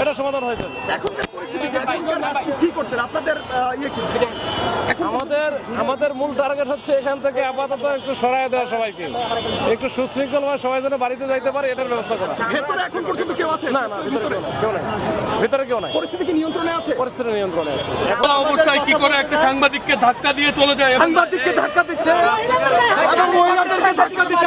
এটা সমাধান হয়ে যাবে এখনকার পরিস্থিতিতে কি করছেন আপনাদের ইয়ে কি এখন আমাদের আমাদের মূল টার্গেট হচ্ছে এখান থেকে আপাতত একটু সরায় দেওয়া সবাইকে একটু সুশৃঙ্খল ভাবে সবাই যেন বাড়িতে যাইতে পারে এটার ব্যবস্থা করা ভেতরে এখন পর্যন্ত কেউ আছে না না ভিতরে কেউ নাই, ভিতরে কেউ নাই পরিস্থিতি কি নিয়ন্ত্রণে আছে পরিস্থিতি নিয়ন্ত্রণে আছে অবস্থায় কি করে একটা সাংবাদিককে ধাক্কা দিয়ে চলে যায় সাংবাদিককে ধাক্কা দিচ্ছে এবং মহিলাদেরকে ধাক্কা দিচ্ছে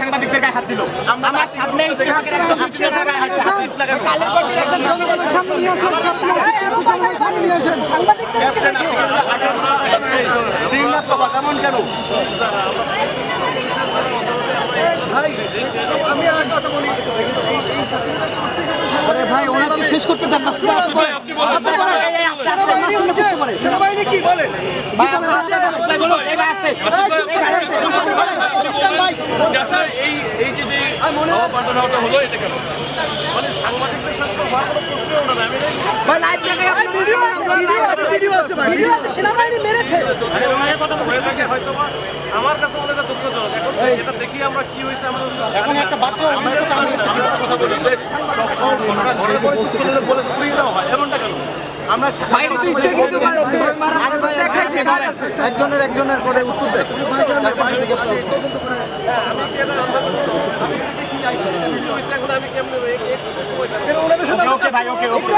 সাংবাদিকদের গায়ে হাত দিল আমার সামনে ইতিহাসের একজন ছাত্রের গায়ে হাত ভাই ওনাকে শেষ করতে দেন সেনাবাহিনী কি বলেন হলো এটা কেন? মানে সাংবাদিকদের সাথে তো হওয়ার কোনো প্রশ্নই ওঠে না। আমি ভাই লাইভ দেখে আপনাদের লাইভ আছে ভিডিও আছে ভাই হয়ে থাকে হয়তো আমার কাছে মনে হয় দুঃখজনক। এখন এটা দেখি আমরা কি হয়েছে আমরা এখন একটা বাচ্চা কথা বলি। বাইরে তো ইচ্ছে কিন্তু মারা দেখাইছে কার আছে একজনের একজনের করে উত্তর দেয়। আমি ওকে ভাই ওকে ওকে